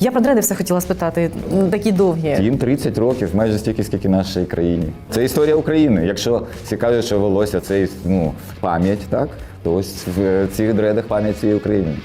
Я про дреди все хотіла спитати. Такі довгі. Їм 30 років, майже стільки, скільки нашій країні. Це історія України. Якщо кажуть, що волосся це ну, пам'ять, так? То ось в цих дредах пам'ять цієї України.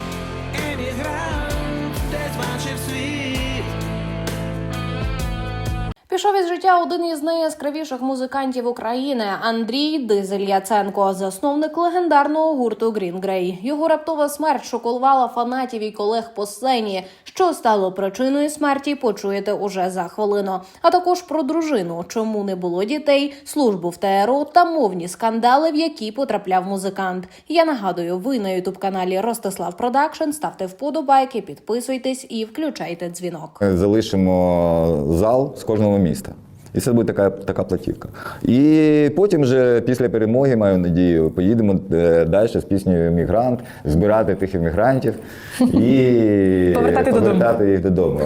Пішов із життя один із найяскравіших музикантів України Андрій Дизель Яценко, засновник легендарного гурту Green Grey. Його раптова смерть шокувала фанатів і колег по сцені. Що стало причиною смерті, почуєте уже за хвилину. А також про дружину, чому не було дітей, службу в ТРО та мовні скандали, в які потрапляв музикант. Я нагадую, ви на ютуб каналі Ростислав Продакшн. Ставте вподобайки, підписуйтесь і включайте дзвінок. Залишимо зал з кожного міста. І це буде така, така платівка. І потім вже після перемоги, маю надію, поїдемо е, далі з піснею Мігрант, збирати тих іммігрантів і Повертати повертати їх додому.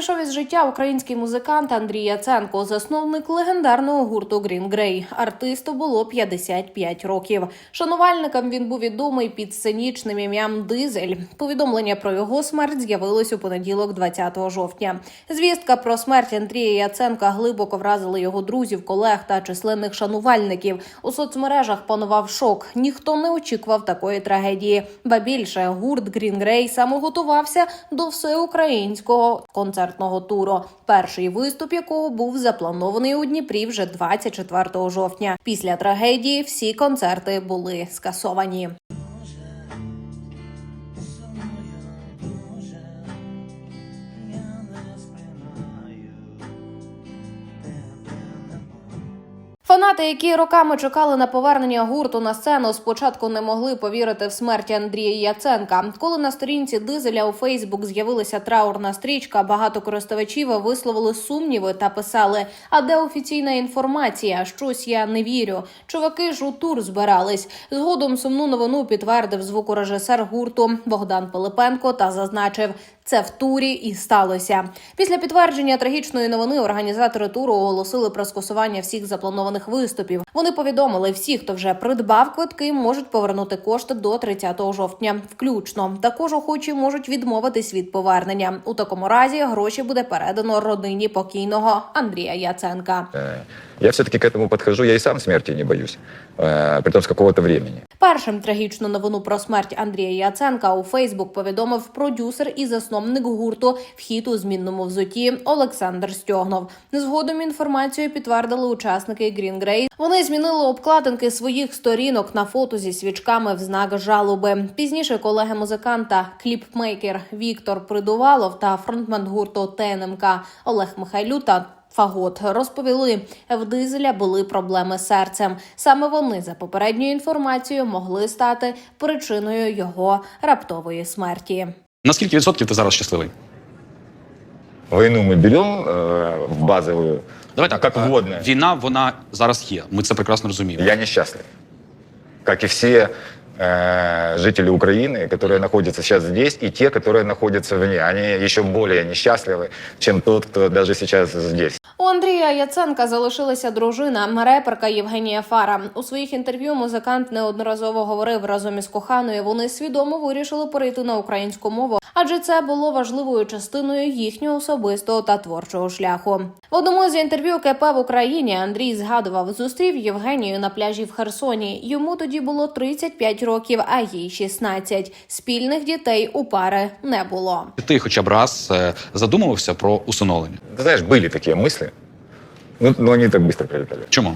Пішов із життя український музикант Андрій Яценко, засновник легендарного гурту Green Grey. Артисту було 55 років. Шанувальникам він був відомий під сценічним ім'ям Дизель. Повідомлення про його смерть з'явилось у понеділок, 20 жовтня. Звістка про смерть Андрія Яценка глибоко вразила його друзів, колег та численних шанувальників. У соцмережах панував шок. Ніхто не очікував такої трагедії. Ба більше гурт Green Grey саме готувався до всеукраїнського концертного туру. Перший виступ якого був запланований у Дніпрі вже 24 жовтня. Після трагедії всі концерти були скасовані. Фанати, які роками чекали на повернення гурту на сцену, спочатку не могли повірити в смерть Андрія Яценка. Коли на сторінці дизеля у Фейсбук з'явилася траурна стрічка, багато користувачів висловили сумніви та писали: А де офіційна інформація? Щось я не вірю. Чуваки ж у тур збирались. Згодом сумну новину підтвердив звукорежисер гурту Богдан Пилипенко та зазначив. Це в турі і сталося. Після підтвердження трагічної новини організатори туру оголосили про скасування всіх запланованих виступів. Вони повідомили, всі, хто вже придбав квитки, можуть повернути кошти до 30 жовтня. Включно також охочі можуть відмовитись від повернення. У такому разі гроші буде передано родині покійного Андрія Яценка. Э, Я все-таки к этому подхожу, я и сам смерти не боюсь, э, притом с какого-то времени. Першим трагічну новину про смерть Андрія Яценка у Фейсбук повідомив продюсер і засновник гурту «Вхід у змінному взуті Олександр Стьогнов. Згодом інформацію підтвердили учасники Green Grey. Вони змінили обкладинки своїх сторінок на фото зі свічками в знак жалоби. Пізніше колеги музиканта, кліпмейкер Віктор Придувалов та фронтмен гурту ТНМК Олег Михайлюта Фагот розповіли, в дизеля були проблеми з серцем. Саме вони, за попередньою інформацією, могли стати причиною його раптової смерті. Наскільки відсотків ти зараз щасливий? Войну мы берем э, в базовую, Давай так, как е. Війна, вона зараз є. Ми це прекрасно розуміємо. Я несчастлив. Как и все э, жители Украины, которые находятся сейчас здесь, и те, которые находятся вне. Они еще более несчастливы, чем тот, кто даже сейчас здесь. У Андрія Яценка залишилася дружина, реперка Євгенія Фара. У своїх інтерв'ю музикант неодноразово говорив разом із коханою. Вони свідомо вирішили перейти на українську мову, адже це було важливою частиною їхнього особистого та творчого шляху. В одному з інтерв'ю КП в Україні Андрій згадував, зустрів Євгенію на пляжі в Херсоні. Йому тоді було 35 років, а їй 16. Спільних дітей у пари не було. Ти хоча б раз е, задумувався про усиновлення. Ты знаешь, были такие мысли, ну, но они так быстро пролетали. Чому?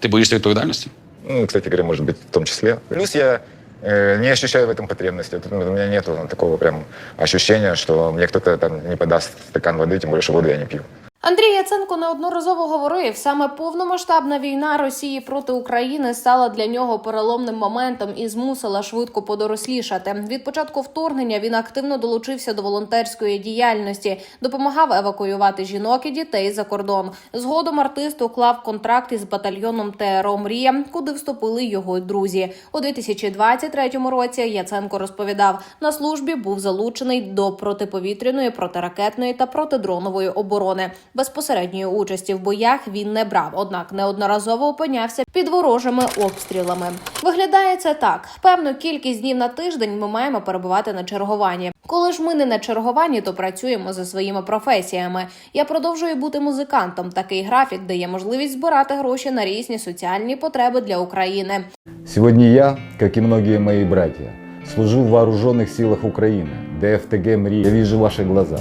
Ти боїшся відповідальності? Ну, кстати говоря, может быть, в том числе. Плюс я э, не ощущаю в этом потребности. Ну, У меня нет такого прям ощущения, что мне кто-то там не подаст стакан воды, тем более, что воду я не пью. Андрій Яценко неодноразово говорив, саме повномасштабна війна Росії проти України стала для нього переломним моментом і змусила швидко подорослішати. Від початку вторгнення він активно долучився до волонтерської діяльності, допомагав евакуювати жінок і дітей за кордон. Згодом артист уклав контракт із батальйоном ТРО Мрія, куди вступили його друзі. У 2023 році Яценко розповідав, на службі був залучений до протиповітряної, протиракетної та протидронової оборони. Безпосередньої участі в боях він не брав, однак неодноразово опинявся під ворожими обстрілами. Виглядає це так: певну кількість днів на тиждень ми маємо перебувати на чергуванні. Коли ж ми не на чергуванні, то працюємо за своїми професіями. Я продовжую бути музикантом. Такий графік дає можливість збирати гроші на різні соціальні потреби для України. Сегодня я, как и многие мои братья, служу в вооруженных силах Украины, ДФТГ МРИ. Я вижу ваши глаза,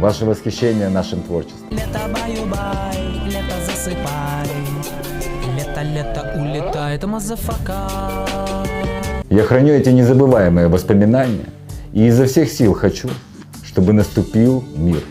ваше восхищение нашим творчеством. Лето баю-бай, лето засыпай Лето, лето улетает, мазафака Я храню эти незабываемые воспоминания и изо всех сил хочу, чтобы наступил мир.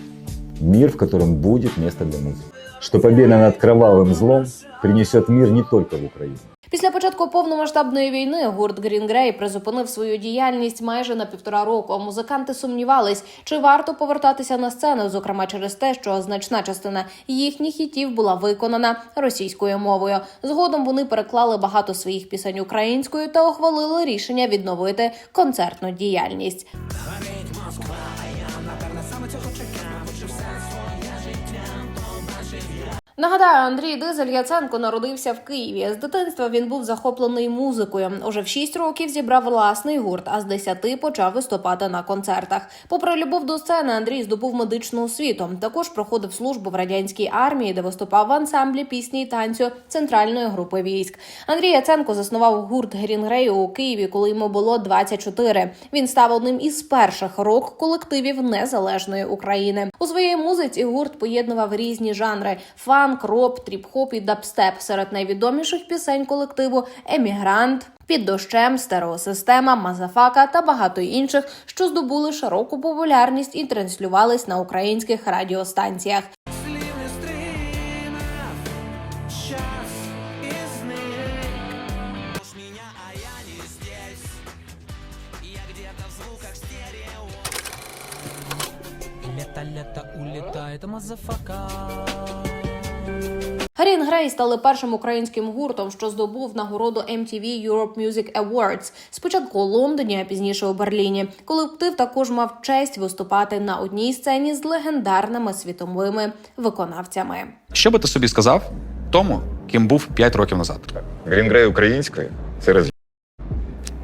Мир, в котором будет место для музыки. Что победа над кровавым злом принесет мир не только в Украину. Після початку повномасштабної війни гурт Green Grey призупинив свою діяльність майже на півтора року. Музиканти сумнівались, чи варто повертатися на сцену, зокрема через те, що значна частина їхніх хітів була виконана російською мовою. Згодом вони переклали багато своїх пісень українською та ухвалили рішення відновити концертну діяльність. Нагадаю, Андрій Дизель Яценко народився в Києві. З дитинства він був захоплений музикою. Уже в 6 років зібрав власний гурт, а з 10 почав виступати на концертах. Попри любов до сцени, Андрій здобув медичну освіту. Також проходив службу в радянській армії, де виступав в ансамблі пісні і танцю центральної групи військ. Андрій Яценко заснував гурт Грінгрей у Києві, коли йому було 24. Він став одним із перших рок-колективів незалежної України. У своїй музиці гурт поєднував різні жанри: фанк, роп, тріп-хоп і дабстеп. Серед найвідоміших пісень колективу Емігрант. Під дощем, стереосистема, мазафака та багато інших, що здобули широку популярність і транслювались на українських радіостанціях. Лето, лето улетает, мазафака Грін Грей стали першим українським гуртом, що здобув нагороду MTV Europe Music Awards. Спочатку у Лондоні, а пізніше у Берліні. Колектив також мав честь виступати на одній сцені з легендарними світовими виконавцями. Що би ти собі сказав тому, ким був 5 років назад? Грінгрей українською це роз...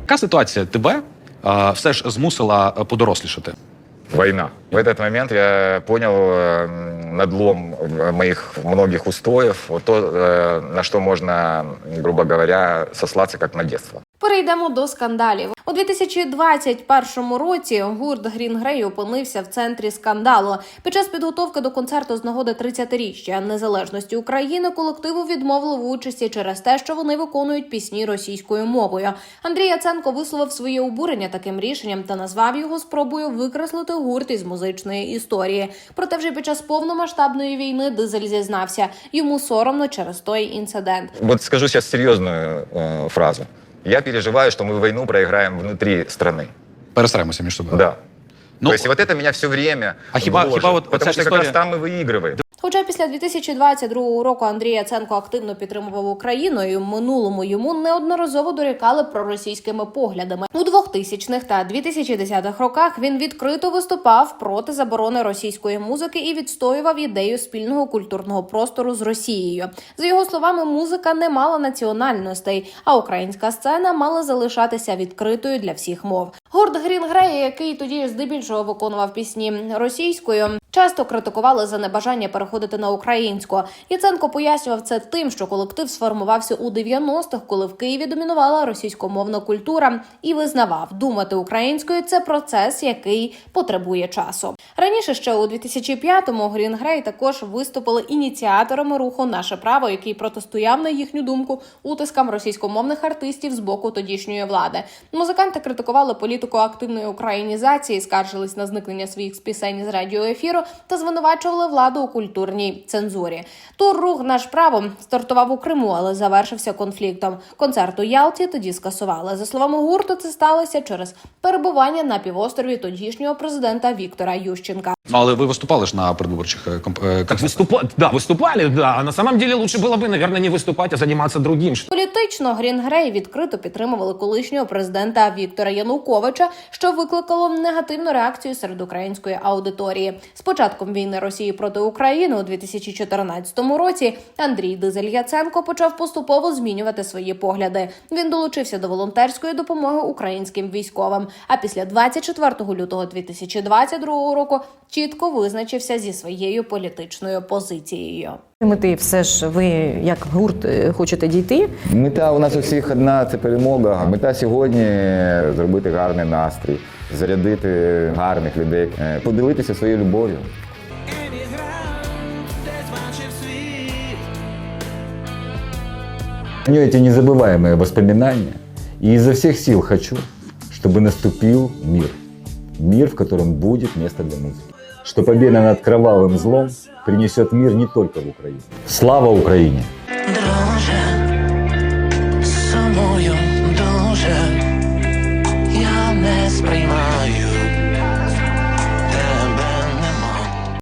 Яка ситуація тебе е, все ж змусила подорослішати? война. В этот момент я понял э, надлом моих многих устоев, вот то, э, на что можно, грубо говоря, сослаться как на детство. Перейдемо до скандалів. У 2021 році гурт Грін Грей опинився в центрі скандалу. Під час підготовки до концерту з нагоди 30-річчя незалежності України колективу відмовили в участі через те, що вони виконують пісні російською мовою. Андрій Яценко висловив своє обурення таким рішенням та назвав його спробою викреслити гурт із музичної історії. Проте вже під час повномасштабної війни Дизель зізнався йому соромно через той інцидент. Вот скажу сейчас серьезную э, фразу. Я переживаю, что мы войну проиграем внутри страны. Перестараємося між собою. Да. Ну, То есть вот это меня все время А хиба- гложет, хиба вот потому оця что как історія- раз там мы выигрываем. Хоча після 2022 року Андрій Яценко активно підтримував Україну, і в минулому йому неодноразово дорікали проросійськими поглядами. У 2000-х та 2010-х роках він відкрито виступав проти заборони російської музики і відстоював ідею спільного культурного простору з Росією. За його словами, музика не мала національностей, а українська сцена мала залишатися відкритою для всіх мов. Гурт Грін Грей, який тоді здебільшого виконував пісні російською, часто критикували за небажання переходити на українську. Яценко пояснював це тим, що колектив сформувався у 90-х, коли в Києві домінувала російськомовна культура, і визнавав, думати українською це процес, який потребує часу. Раніше ще у 2005-му Грін Грей також виступили ініціаторами руху Наше право, який протистояв на їхню думку утискам російськомовних артистів з боку тодішньої влади. Музиканти критикували політику активної українізації, скаржились на зникнення своїх з пісень з радіоефіру та звинувачували владу у культурній цензурі. Тур рух наш право стартував у Криму, але завершився конфліктом. Концерт у Ялті тоді скасували. За словами гурту, це сталося через перебування на півострові тодішнього президента Віктора Ющенка. Ну, але ви виступали ж на передвиборчих е, комп- е, Так концертах. выступа... Да, выступали, да. А на самом деле лучше было бы, наверное, не выступать, а заниматься другим. Політично Грін Грей відкрито підтримували колишнього президента Віктора Януковича. Януковича, що викликало негативну реакцію серед української аудиторії. З початком війни Росії проти України у 2014 році Андрій Дизель Яценко почав поступово змінювати свої погляди. Він долучився до волонтерської допомоги українським військовим. А після 24 лютого 2022 року чітко визначився зі своєю політичною позицією. Мети все ж ви як гурт е, хочете дійти. Мета у нас у всіх одна це перемога. Мета сьогодні зробити гарний настрій, зарядити гарних людей, е, поділитися своєю любов'ю. Емігрант десь бачив світ. У нее эти незабываемые воспоминания. И изо всех сил хочу, чтобы наступил мир. Мир, в котором будет место для музыки. Что победа над кровавым злом принесет мир не только в Украине. Слава Украине! Друже,